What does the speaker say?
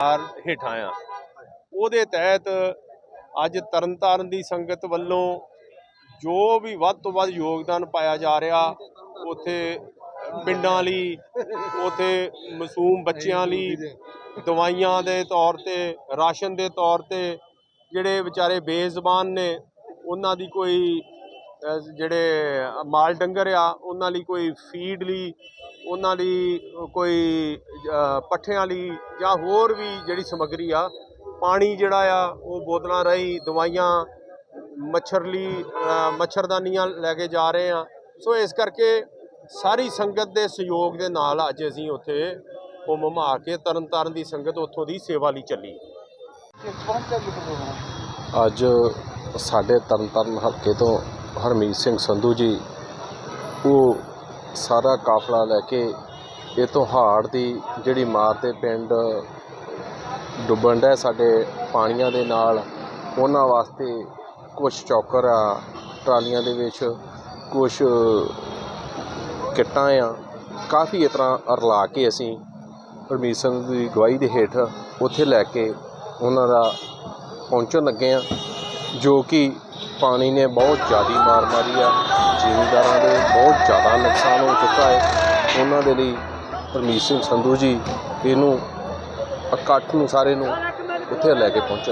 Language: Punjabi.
ਹਾਰ ਹੇਠਾਂ ਆ। ਉਹਦੇ ਤਹਿਤ ਅੱਜ ਤਰਨਤਾਰਨ ਦੀ ਸੰਗਤ ਵੱਲੋਂ ਜੋ ਵੀ ਵੱਧ ਤੋਂ ਵੱਧ ਯੋਗਦਾਨ ਪਾਇਆ ਜਾ ਰਿਹਾ, ਉਥੇ ਪਿੰਡਾਂ ਲਈ, ਉਥੇ ਮਾਸੂਮ ਬੱਚਿਆਂ ਲਈ, ਦਵਾਈਆਂ ਦੇ ਤੌਰ ਤੇ, ਰਾਸ਼ਨ ਦੇ ਤੌਰ ਤੇ ਜਿਹੜੇ ਵਿਚਾਰੇ ਬੇਜ਼ਬਾਨ ਨੇ, ਉਹਨਾਂ ਦੀ ਕੋਈ ਜਿਹੜੇ ਮਾਲ ਡੰਗਰ ਆ, ਉਹਨਾਂ ਲਈ ਕੋਈ ਫੀਡ ਲਈ ਉਹਨਾਂ ਲਈ ਕੋਈ ਪੱਠਿਆਂ ਲਈ ਜਾਂ ਹੋਰ ਵੀ ਜਿਹੜੀ ਸਮੱਗਰੀ ਆ ਪਾਣੀ ਜਿਹੜਾ ਆ ਉਹ ਬੋਤਲਾਂ ਰਾਹੀਂ ਦਵਾਈਆਂ ਮੱਛਰ ਲਈ ਅਹ, ਮੱਛਰਦਾਨੀਆਂ ਲੈ ਕੇ ਜਾ ਰਹੇ ਆ। ਸੋ ਇਸ ਕਰਕੇ ਸਾਰੀ ਸੰਗਤ ਦੇ ਸਹਿਯੋਗ ਦੇ ਨਾਲ ਅੱਜ ਅਸੀਂ ਉੱਥੇ ਉਹ ਮਮਾ ਕੇ ਤਰਨਤਾਰਨ ਦੀ ਸੰਗਤ ਉੱਥੋਂ ਦੀ ਸੇਵਾ ਲਈ ਚੱਲੀ। ਅੱਜ ਸਾਡੇ ਤਰਨਤਾਰਨ ਹਲਕੇ ਤੋਂ ਹਰਮੀਤ ਸਿੰਘ ਸੰਧੂ ਜੀ ਉਹ ਸਾਰਾ ਕਾਫਲਾ ਲੈ ਕੇ ਇਹ ਤੋਂ ਹਾੜ ਦੀ ਜਿਹੜੀ ਮਾਰ ਤੇ ਪਿੰਡ ਡੁੱਬਣ ਦਾ ਸਾਡੇ ਪਾਣੀਆਂ ਦੇ ਨਾਲ, ਉਹਨਾਂ ਵਾਸਤੇ ਕੁਝ ਚੌਕਰ ਆ, ਟਰਾਲੀਆਂ ਦੇ ਵਿੱਚ ਕੁਝ ਕਿੱਟਾਂ ਆ, ਕਾਫੀ ਇਸ ਤਰ੍ਹਾਂ ਰਲਾ ਕੇ ਅਸੀਂ ਹਰਮੀਤ ਸਿੰਘ ਦੀ ਗਵਾਹੀ ਦੇ ਹੇਠ ਉੱਥੇ ਲੈ ਕੇ ਉਹਨਾਂ ਦਾ ਪਹੁੰਚਣ ਲੱਗੇ ਆ ਜੋ ਕਿ ਪਾਣੀ ਨੇ ਬਹੁਤ ਜ਼ਿਆਦਾ ਮਾਰ ਮਾਰੀ ਆ। ਜ਼ਿਮੀਂਦਾਰਾਂ ਦੇ ਬਹੁਤ ਜ਼ਿਆਦਾ ਨੁਕਸਾਨ ਹੋ ਚੁੱਕਾ ਹੈ। ਉਹਨਾਂ ਦੇ ਲਈ ਪਰਮੀਤ ਸਿੰਘ ਸੰਧੂ ਜੀ ਇਹਨੂੰ ਇਕੱਠ ਨੂੰ ਸਾਰੇ ਨੂੰ ਉੱਥੇ ਲੈ ਕੇ ਪਹੁੰਚੇ।